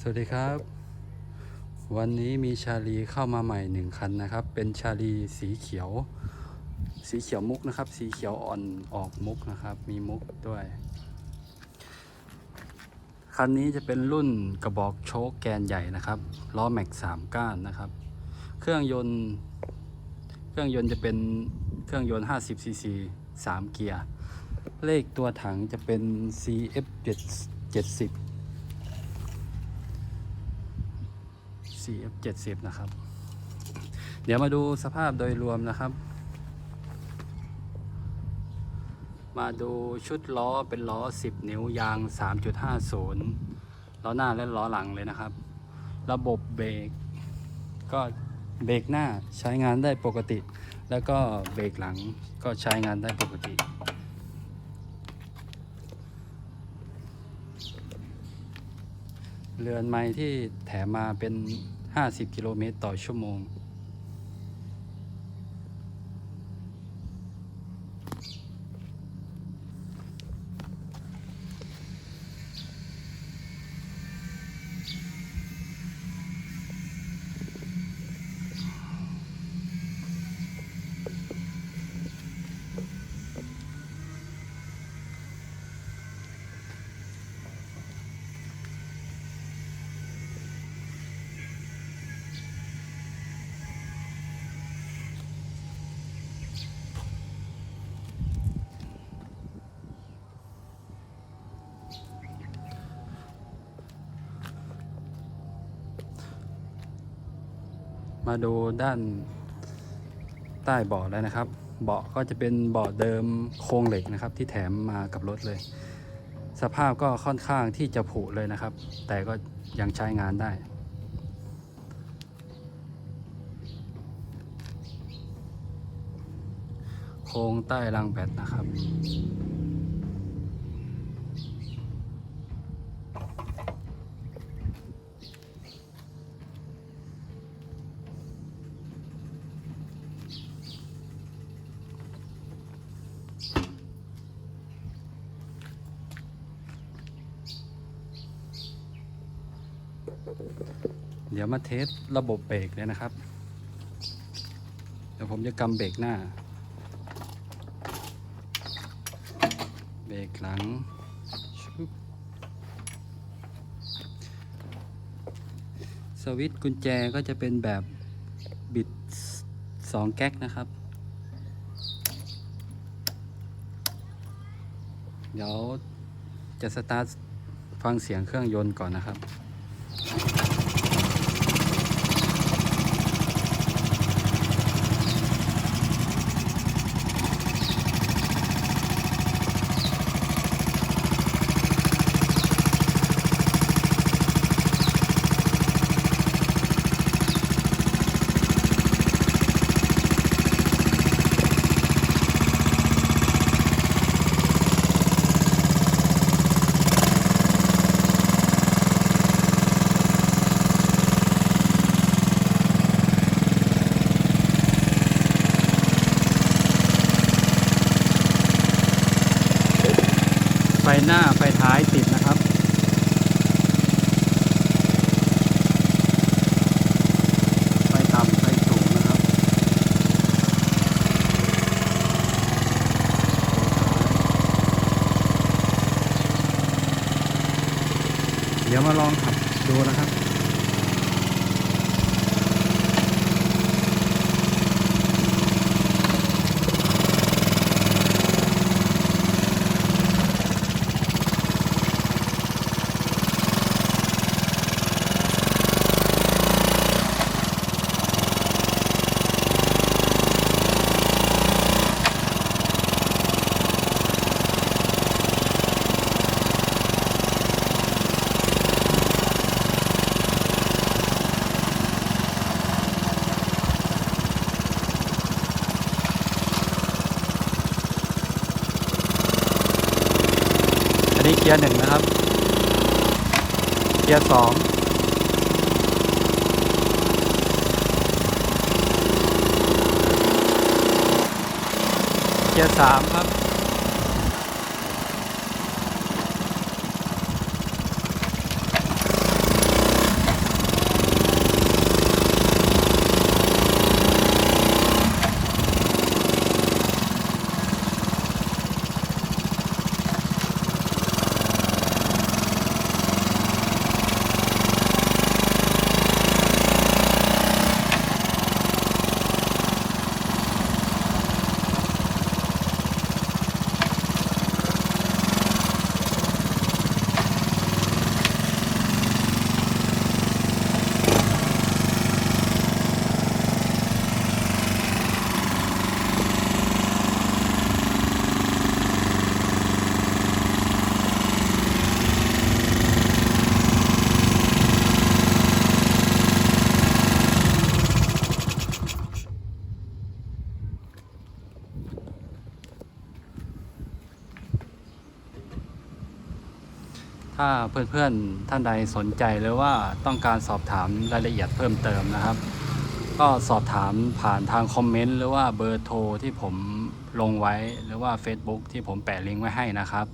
สวัสดีครับ วันนี้มีชาลีเข้ามาใหม่หนึ่งคันนะครับ เป็นชาลีสีเขียว สีเขียวมุกนะครับ สีเขียวอ่อนออกมุกนะครับ มีมุกด้วย คันนี้จะเป็นรุ่นกระบอกโชคแกนใหญ่นะครับล้อแม็กสามก้านนะครับ เครื่องยนต์ เครื่องยนต์จะเป็นเครื่องยนต์ 50ซีซี3เกียร์ เลขตัวถังจะเป็น CF 70 CF 70นะครับ เดี๋ยวมาดูสภาพโดยรวมนะครับ มาดูชุดล้อเป็นล้อ 10 นิ้วยาง 3.50 ล้อหน้าและล้อหลังเลยนะครับ ระบบเบรกก็เบรกหน้าใช้งานได้ปกติ แล้วก็เบรกหลังก็ใช้งานได้ปกติ เรือนไม้ที่แถมมาเป็น 50 กิโลเมตรต่อชั่วโมง มาดูด้านใต้เบาะแล้วนะครับ เบาะก็จะเป็นเบาะเดิมโครงเหล็กนะครับ ที่แถมมากับรถเลย สภาพก็ค่อนข้างที่จะผุเลยนะครับ แต่ก็ยังใช้งานได้โครงใต้รางแบตนะครับ เดี๋ยวมาเทสระบบเบรกเลยนะครับ เดี๋ยวผมจะกำเบรกหน้า เบรกหลังชึบสวิตช์กุญแจก็จะเป็นแบบบิด 2 แก๊กนะครับ เดี๋ยวจะสตาร์ทฟังเสียงเครื่องยนต์ก่อนนะครับ ไฟหน้าไฟท้ายติดนะครับไฟต่ำไฟสูงนะครับเดี๋ยวมาลองขับดูนะครับ นี้เกียร์หนึ่งนะครับ เกียร์สองเกียร์สามครับ ถ้าเพื่อนๆท่านใดสนใจหรือว่าต้องการสอบถามรายละเอียดเพิ่มเติมนะครับ ก็สอบถามผ่านทางคอมเมนต์หรือว่าเบอร์โทรที่ผมลงไว้หรือว่า Facebook ที่ผมแปะลิงก์ไว้ให้นะครับ